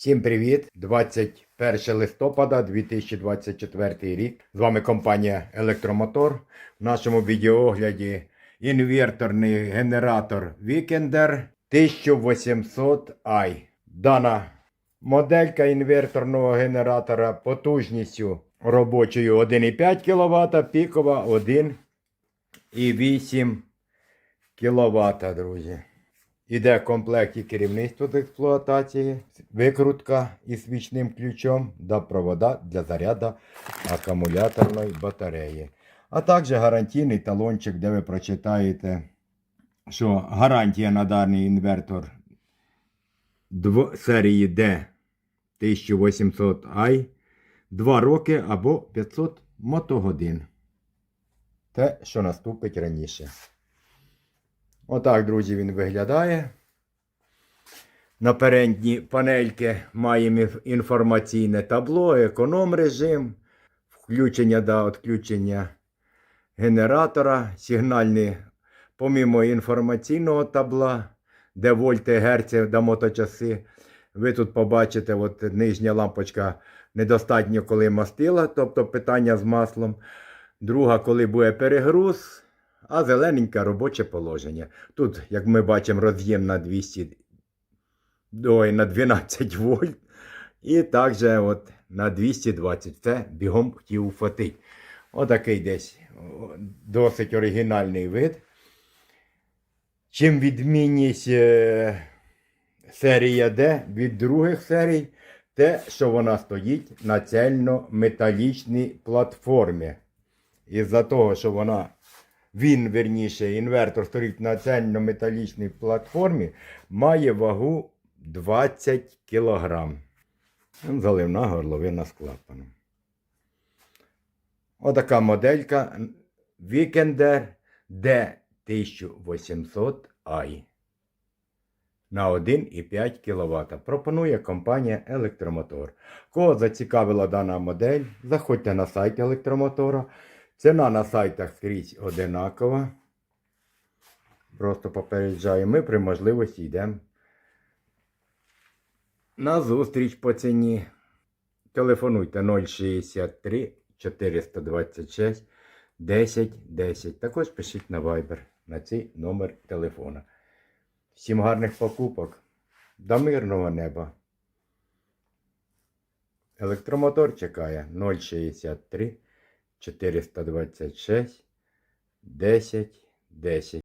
Всім привіт! 21 листопада 2024 рік. З вами компанія Електромотор. В нашому відеоогляді інверторний генератор Weekender 1800i. Дана моделька інверторного генератора потужністю робочою 1,5 кВт, пікова 1,8 кВт, друзі. Іде в комплекті керівництво з експлуатації, викрутка із свічним ключом та провода для заряду акумуляторної батареї. А також гарантійний талончик, де ви прочитаєте, що гарантія на даний інвертор серії D 1800i 2 роки або 500 мотогодин. Те, що наступить раніше. Отак, друзі, він виглядає. На передній панельки маємо інформаційне табло, економ режим, включення та відключення генератора, сигнальні, помімо інформаційного табла, де вольти, герці та моточаси. Ви тут побачите, от нижня лампочка недостатньо, коли мастила, тобто питання з маслом. Друга, коли буде перегруз, а зелененьке робоче положення. Тут, як ми бачимо, роз'єм на 200 ой, на 12 вольт. І також от на 220. Це бігом хотів уфатить. Отакий десь досить оригінальний вид. Чим відмінність е, серія D від других серій, те, що вона стоїть на цельно-металічній платформі. Із-за того, що вона він, верніше, інвертор стоїть на цельно-металічній платформі, має вагу 20 кг. Заливна горловина з клапаном. Отака моделька Weekender D1800i на 1,5 кВт. Пропонує компанія Електромотор. Кого зацікавила дана модель, заходьте на сайт електромотора. Ціна на сайтах скрізь одинакова. Просто попереджаю, ми при можливості йдемо на зустріч по ціні. Телефонуйте 063 426 10 10. Також пишіть на Viber на цей номер телефона. Всім гарних покупок. До мирного неба. Електромотор чекає 063 426 10 10.